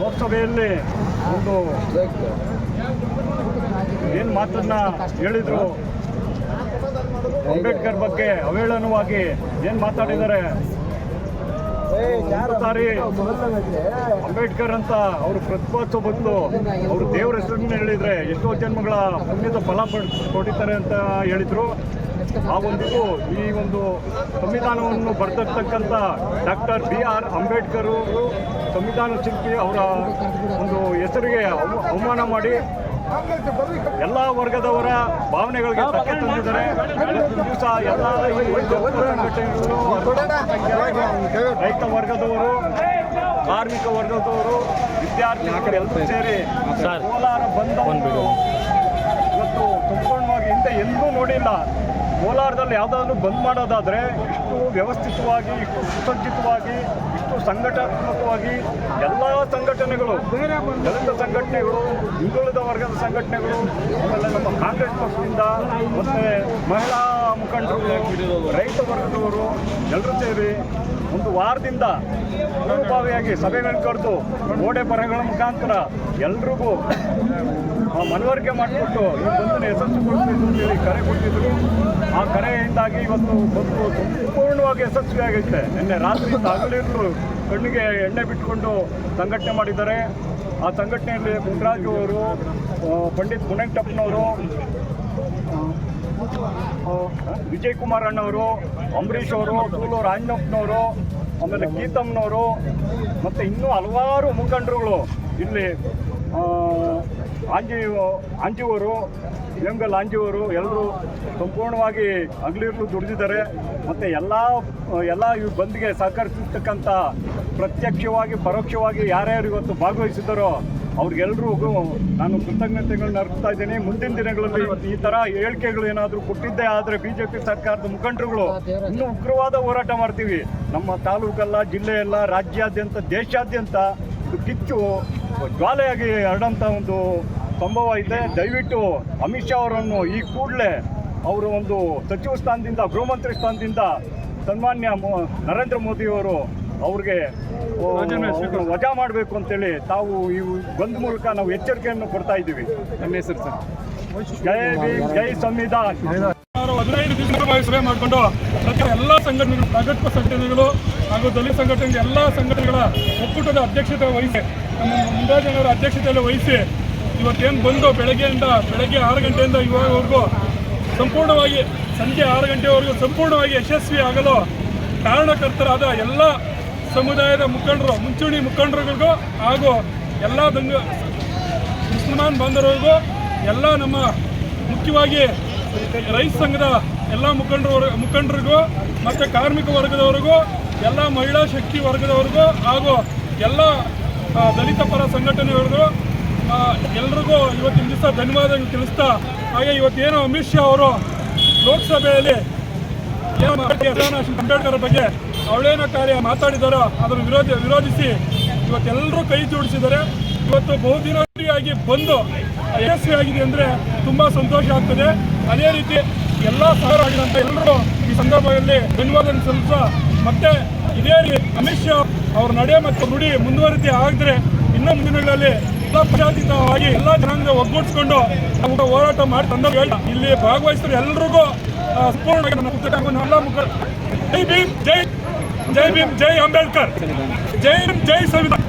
ಲೋಕಸಭೆಯಲ್ಲಿ ಒಂದು ಏನು ಮಾತನ್ನ ಹೇಳಿದ್ರು? ಅಂಬೇಡ್ಕರ್ ಬಗ್ಗೆ ಅವೇಳನವಾಗಿ ಏನು ಮಾತಾಡಿದ್ದಾರೆ? ಅಂಬೇಡ್ಕರ್ ಅಂತ ಅವರು ಪ್ರತಿಭಾತ್ವ ಬಂದು ಅವರು ದೇವರ ಹೆಸರನ್ನ ಹೇಳಿದ್ರೆ ಎಷ್ಟೋ ಜನ್ಮಗಳ ಪುಣ್ಯದ ಫಲ ಕೊಡಿತಾರೆ ಅಂತ ಹೇಳಿದ್ರು. ಆ ಒಂದು ಈ ಒಂದು ಸಂವಿಧಾನವನ್ನು ಬರೆದಿರ್ತಕ್ಕಂಥ ಡಾಕ್ಟರ್ ಬಿ ಆರ್ ಅಂಬೇಡ್ಕರ್ ಸಂವಿಧಾನ ಶಿಲ್ಪಿ ಅವರ ಒಂದು ಹೆಸರಿಗೆ ಅವ- ಅವಮಾನ ಮಾಡಿ ಎಲ್ಲ ವರ್ಗದವರ ಭಾವನೆಗಳಿಗೆ ಧಕ್ಕೆ ತಂದಿದ್ದಾರೆ. ದಿವಸ ಎಲ್ಲ ಸಂಘಟನೆಗಳು ರೈತ ವರ್ಗದವರು ಕಾರ್ಮಿಕ ವರ್ಗದವರು ವಿದ್ಯಾರ್ಥಿಗಳು ಎಲ್ಲರೂ ಸೇರಿ ಕೋಲಾರ ಬಂದ ಇವತ್ತು ಸಂಪೂರ್ಣವಾಗಿ ಹಿಂದೆ ಎಂದೂ ನೋಡಿಲ್ಲ. ಕೋಲಾರದಲ್ಲಿ ಯಾವುದಾದ್ರೂ ಬಂದ್ ಮಾಡೋದಾದರೆ ಇಷ್ಟು ವ್ಯವಸ್ಥಿತವಾಗಿ ಇಷ್ಟು ಸುಸಜ್ಜಿತವಾಗಿ ಇಷ್ಟು ಸಂಘಟನಾತ್ಮಕವಾಗಿ ಎಲ್ಲ ಸಂಘಟನೆಗಳು ದಲಿತ ಸಂಘಟನೆಗಳು ಹಿಂದುಳಿದ ವರ್ಗದ ಸಂಘಟನೆಗಳು ಆಮೇಲೆ ನಮ್ಮ ಕಾಂಗ್ರೆಸ್ ಪಕ್ಷದಿಂದ ಮತ್ತು ಮಹಿಳಾ ಮುಖಂಡರು ರೈತ ವರ್ಗದವರು ಎಲ್ಲರೂ ಸೇರಿ ಒಂದು ವಾರದಿಂದ ಅನುಭಾವಿಯಾಗಿ ಸಭೆಗಳನ್ನು ಕರೆದು ಗೋಡೆ ಬರಹಗಳ ಮುಖಾಂತರ ಎಲ್ರಿಗೂ ಮನವರಿಕೆ ಮಾಡಿಕೊಟ್ಟು ಈ ಬಂದನ್ನು ಅಂತ ಅಂತೇಳಿ ಕರೆ ಕೊಟ್ಟಿದ್ರು. ಆ ಕರೆಯಿಂದಾಗಿ ಇವತ್ತು ಬಂದು ಸಂಪೂರ್ಣವಾಗಿ ಯಶಸ್ವಿಯಾಗೈತೆ. ನಿನ್ನೆ ರಾತ್ರಿ ಹಗಲಿರುಳು ಕಣ್ಣಿಗೆ ಎಣ್ಣೆ ಬಿಟ್ಕೊಂಡು ಸಂಘಟನೆ ಮಾಡಿದ್ದಾರೆ. ಆ ಸಂಘಟನೆಯಲ್ಲಿ ಪುಟ್ಟರಾಜು ಅವರು ಪಂಡಿತ್ ಮುನೆಂಟಪ್ಪನವರು ವಿಜಯ್ ಕುಮಾರ್ ಅಣ್ಣವರು ಅಂಬರೀಷ್ ಅವರು ಸೂಲೂರು ಆಂಜನಪ್ಪನವರು ಆಮೇಲೆ ಗೀತಮ್ಮನವರು ಮತ್ತು ಇನ್ನೂ ಹಲವಾರು ಮುಖಂಡರುಗಳು ಇಲ್ಲಿ ಆಂಜಿ ಆಂಜಿಯವರು ವೇಮಗಲ್ ಆಂಜಿಯವರು ಎಲ್ಲರೂ ಸಂಪೂರ್ಣವಾಗಿ ಹಗಲಿರುಳು ದುಡಿದಿದ್ದಾರೆ. ಮತ್ತು ಎಲ್ಲ ಎಲ್ಲ ಈ ಬಂದ್ಗೆ ಸಹಕರಿಸಿರ್ತಕ್ಕಂಥ ಪ್ರತ್ಯಕ್ಷವಾಗಿ, ಪರೋಕ್ಷವಾಗಿ ಯಾರ್ಯಾರು ಇವತ್ತು ಭಾಗವಹಿಸಿದ್ದಾರೋ ಅವ್ರಿಗೆಲ್ರಿಗೂ ನಾನು ಕೃತಜ್ಞತೆಗಳನ್ನ ಅರ್ಪಿಸ್ತಾ ಇದ್ದೀನಿ. ಮುಂದಿನ ದಿನಗಳಲ್ಲಿ ಈ ಥರ ಹೇಳಿಕೆಗಳು ಏನಾದರೂ ಕೊಟ್ಟಿದ್ದೇ ಆದರೆ ಬಿ ಜೆ ಪಿ ಸರ್ಕಾರದ ಮುಖಂಡರುಗಳು ಇನ್ನೂ ಉಗ್ರವಾದ ಹೋರಾಟ ಮಾಡ್ತೀವಿ. ನಮ್ಮ ತಾಲೂಕಲ್ಲ, ಜಿಲ್ಲೆಯಲ್ಲ, ರಾಜ್ಯಾದ್ಯಂತ, ದೇಶಾದ್ಯಂತ ಕಿಚ್ಚು ಜ್ವಾಲೆಯಾಗಿ ಹರಡಂಥ ಒಂದು ಸಂಭವ ಇದೆ. ದಯವಿಟ್ಟು ಅಮಿತ್ ಶಾ ಅವರನ್ನು ಈ ಕೂಡಲೇ ಅವರು ಒಂದು ಸಚಿವ ಸ್ಥಾನದಿಂದ ಗೃಹ ಮಂತ್ರಿ ಸ್ಥಾನದಿಂದ ಸನ್ಮಾನ್ಯ ನರೇಂದ್ರ ಮೋದಿಯವರು ಅವ್ರಿಗೆ ವಜಾ ಮಾಡಬೇಕು ಅಂತೇಳಿ ತಾವು ಈ ಬಂದ್ ಮೂಲಕ ನಾವು ಎಚ್ಚರಿಕೆಯನ್ನು ಕೊಡ್ತಾ ಇದ್ದೀವಿ. ನಮ್ಮ ಹೆಸರು ಸರ್. ಜೈ ಭೀಮ್ ಜೈ ಸಂವಿಧಾನ್. ಹದಿನೈದು ದಿವಸವಾಗಿ ಸಭೆ ಮಾಡಿಕೊಂಡು ಪ್ರತಿ ಎಲ್ಲ ಸಂಘಟನೆಗಳು ಪ್ರಗತಿಪ ಸಂಘಟನೆಗಳು ಹಾಗೂ ದಲಿತ ಸಂಘಟನೆಗಳ, ಎಲ್ಲ ಸಂಘಟನೆಗಳ ಒಕ್ಕೂಟದ ಅಧ್ಯಕ್ಷತೆ ವಹಿಸಿ, ನಮ್ಮ ಮುಂದಾಜನವರ ಅಧ್ಯಕ್ಷತೆಯಲ್ಲಿ ವಹಿಸಿ ಇವತ್ತೇನು ಬಂದು ಬೆಳಗ್ಗೆಯಿಂದ, ಬೆಳಗ್ಗೆ ಆರು ಗಂಟೆಯಿಂದ ಇವಾಗವರೆಗೂ ಸಂಪೂರ್ಣವಾಗಿ, ಸಂಜೆ ಆರು ಗಂಟೆವರೆಗೂ ಸಂಪೂರ್ಣವಾಗಿ ಯಶಸ್ವಿ ಆಗಲು ಕಾರಣಕರ್ತರಾದ ಎಲ್ಲ ಸಮುದಾಯದ ಮುಖಂಡರು, ಮುಂಚೂಣಿ ಮುಖಂಡರುಗಳಿಗೂ ಹಾಗೂ ಎಲ್ಲ ದಂಗ ಮುಸಲ್ಮಾನ್ ಬಾಂಧವರಿಗೂ ಎಲ್ಲ ನಮ್ಮ ಮುಖ್ಯವಾಗಿ ರೈತ ಸಂಘದ ಎಲ್ಲ ಮುಖಂಡರು ಮುಖಂಡರಿಗೂ ಮತ್ತು ಕಾರ್ಮಿಕ ವರ್ಗದವರಿಗೂ, ಎಲ್ಲ ಮಹಿಳಾ ಶಕ್ತಿ ವರ್ಗದವರಿಗೂ ಹಾಗೂ ಎಲ್ಲ ದಲಿತ ಪರ ಸಂಘಟನೆಯವರಿಗೂ ಎಲ್ರಿಗೂ ಇವತ್ತಿನ ದಿವಸ ಧನ್ಯವಾದಗಳು ತಿಳಿಸ್ತಾ, ಹಾಗೆ ಇವತ್ತೇನು ಅಮಿತ್ ಶಾ ಅವರು ಲೋಕಸಭೆಯಲ್ಲಿ ಅಂಬೇಡ್ಕರ್ ಬಗ್ಗೆ ಅವಳೇನೋ ಕಾರ್ಯ ಮಾತಾಡಿದಾರೋ ಅದನ್ನು ವಿರೋಧಿ, ವಿರೋಧಿಸಿ ಇವತ್ತೆಲ್ಲರೂ ಕೈ ಜೋಡಿಸಿದ್ದಾರೆ. ಇವತ್ತು ಬಹುದಿನವಾಗಿ ಬಂದು ಯಶಸ್ವಿಯಾಗಿದೆ ಅಂದರೆ ತುಂಬ ಸಂತೋಷ ಆಗ್ತದೆ. ಅದೇ ರೀತಿ ಎಲ್ಲ ಸಹರಾಗಿದಂಥ ಎಲ್ಲರೂ ಈ ಸಂದರ್ಭದಲ್ಲಿ ಧನ್ಯವಾದ ಸಲ್ಲಿಸ ಮತ್ತೆ ಇದೇ ರೀತಿ ಅಮಿತ್ ಶಾ ಅವ್ರ ನಡೆ ಮತ್ತು ನುಡಿ ಮುಂದುವರಿಕೆ ಆಗಿದ್ರೆ ಇನ್ನೂ ಮುಂದಿನಗಳಲ್ಲಿ ದಿನಗಳಲ್ಲಿ ಎಲ್ಲ ಪ್ರಜಾತೀತವಾಗಿ ಎಲ್ಲ ಜನಾಂಗ ಒಗ್ಗೂಡಿಸ್ಕೊಂಡು ನಾವು ಹೋರಾಟ ಮಾಡಿ ತಂದ ಇಲ್ಲಿ ಭಾಗವಹಿಸಿದ್ರು ಎಲ್ರಿಗೂ ಸಂಪೂರ್ಣವಾಗಿ ನಮ್ಮ ಪುಸ್ತಕವನ್ನು ಎಲ್ಲ ಮುಖ ಜೈ ಭೀಮ್, ಜೈ ಜೈ ಭೀಮ್, ಜೈ ಅಂಬೇಡ್ಕರ್. ಜೈ ಭೀಮ್, ಜೈ ಸಂವಿಧಾನ.